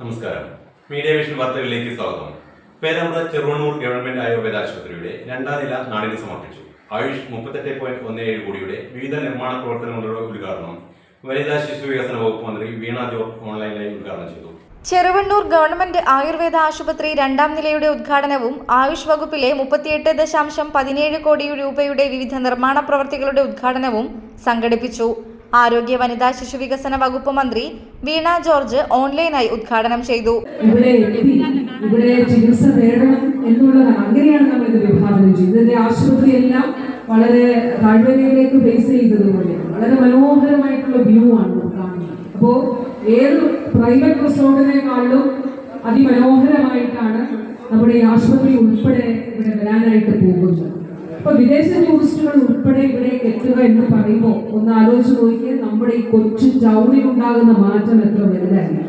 നമസ്കാരം. Media vision വാർത്തകളിലേക്ക് സ്വാഗതം. പേരാമ്പ്ര ചെറുവണ്ണൂർ ഗവൺമെന്റ് ആയുർവേദ ആശുപത്രിയുടെ രണ്ടാം നില നാടിന് സമർപ്പിച്ചു. ആയുഷ് മുപ്പത്തെട്ട് പോയിന്റ് ഒന്ന് ഏഴ് കോടിയുടെ വിവിധ നിർമ്മാണ പ്രവർത്തനങ്ങളുടെ ഉദ്ഘാടനം വനിതാ ശിശു വികസന വകുപ്പ് മന്ത്രി വീണ ജോർജ് ഓൺലൈനായി ഉദ്ഘാടനം ചെയ്തു. ചെറുവണ്ണൂർ ഗവൺമെന്റ് ആയുർവേദ ആശുപത്രി രണ്ടാം നിലയുടെ ഉദ്ഘാടനവും ആയുഷ് വകുപ്പിലെ മുപ്പത്തിയെട്ട് ദശാംശം പതിനേഴ് കോടി രൂപയുടെ വിവിധ നിർമ്മാണ പ്രവർത്തികളുടെ ഉദ്ഘാടനവും സംഘടിപ്പിച്ചു. ആരോഗ്യ വനിതാ ശിശു വികസന വകുപ്പ് മന്ത്രി വീണ ജോർജ് ഓൺലൈനായി ഉദ്ഘാടനം ചെയ്തു. ഇവിടെ ഇവിടെ ചികിത്സ നേടണം എന്നുള്ളതാണ് അങ്ങനെയാണ് നമ്മൾ ഇത് വിഭാവനം ചെയ്തത്. ഇതിന്റെ ആശുപത്രിയെല്ലാം വളരെ താഴ്വരയിലേക്ക് ബേസ് ചെയ്തതുപോലെ വളരെ മനോഹരമായിട്ടുള്ള വ്യൂ ആണ് കാണുന്നത്. അപ്പോൾ ഏത് പ്രൈവറ്റ് റിസോർട്ടിനെക്കാളും അതിമനോഹരമായിട്ടാണ് നമ്മുടെ ഈ ആശുപത്രി ഉൾപ്പെടെ ഇവിടെ വരാനായിട്ട് പോകുന്നത്. അപ്പൊ വിദേശ ടൂറിസ്റ്റുകൾ ഉൾപ്പെടെ ഇവിടെ എത്തുക എന്ന് പറയുമ്പോൾ ഒന്ന് ആലോചിച്ച് നോക്കിയാൽ നമ്മുടെ ഈ കൊച്ചു ടൗണിൽ ഉണ്ടാകുന്ന മാറ്റം എത്ര വലുതായിരിക്കും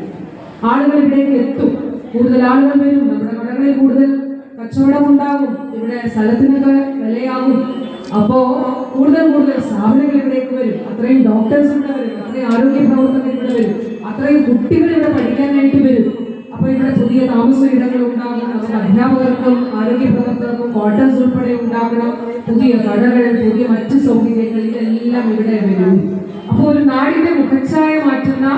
ആളുകൾ ഇവിടേക്ക് എത്തും. കൂടുതൽ ആളുകൾ വരും നമ്മുടെ കടകളിൽ കൂടുതൽ കച്ചവടം ഉണ്ടാകും ഇവിടെ സ്ഥലത്തിനൊക്കെ വിലയാകും. അപ്പോ കൂടുതൽ കൂടുതൽ സ്ഥാപനങ്ങൾ ഇവിടേക്ക് വരും. അത്രയും ഡോക്ടേഴ്സ് ഇവിടെ വരും അത്രയും ആരോഗ്യ പ്രവർത്തകർ ഇവിടെ വരും അത്രയും കുട്ടികൾ ഇവിടെ പഠിക്കാനായിട്ട് വരും. അപ്പൊ ഇവിടെ പുതിയ താമസ ഇടങ്ങൾ നമ്മുടെ അധ്യാപകർക്കും ആരോഗ്യ പ്രവർത്തകർക്കും ക്വാർട്ടേഴ്സ് ഉൾപ്പെടെ ഉണ്ടാകണം. പുതിയ കടകൾ പുതിയ മറ്റ് സൗകര്യങ്ങൾ ഇതെല്ലാം ഇവിടെ വരും അപ്പോൾ ഒരു നാടിന്റെ മുഖച്ഛായ മാറ്റുന്ന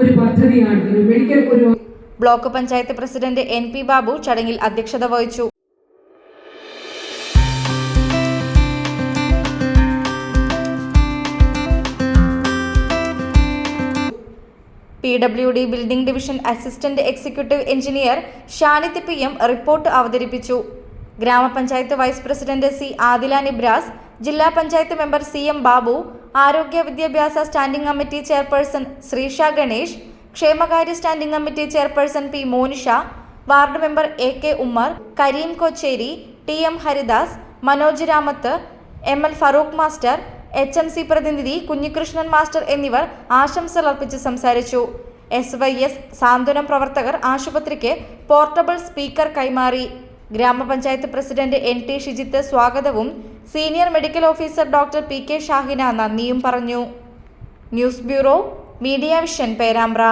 ഒരു പദ്ധതിയാണ്. ഒരു മെഡിക്കൽ ഒരു block panchayat president N P Babu ചടങ്ങിൽ അധ്യക്ഷത വഹിച്ചു. P W D building division assistant executive engineer Shanith P M report അവതരിപ്പിച്ചു. ഗ്രാമപഞ്ചായത്ത് vice president C Adila Nibras ജില്ലാ panchayat member C M Babu ആരോഗ്യ വിദ്യാഭ്യാസ standing committee chairperson Shreesha Ganesh ക്ഷേമകാര്യ standing committee chairperson P Monisha ward member A K Ummer Kareem Kochery T M Haridas Manoj Ramath M L Farook master H M C പ്രതിനിധി Kunhikrishnan master എന്നിവർ ആശംസകൾ അർപ്പിച്ച് സംസാരിച്ചു. S Y S സാന്ത്വനം പ്രവർത്തകർ ആശുപത്രിക്ക് portable speaker കൈമാറി. ഗ്രാമപഞ്ചായത്ത് പ്രസിഡന്റ് എൻ ടി ഷിജിത്ത് സ്വാഗതവും senior medical officer doctor P K Shahina നന്ദിയും പറഞ്ഞു. News bureau media vision Perambra.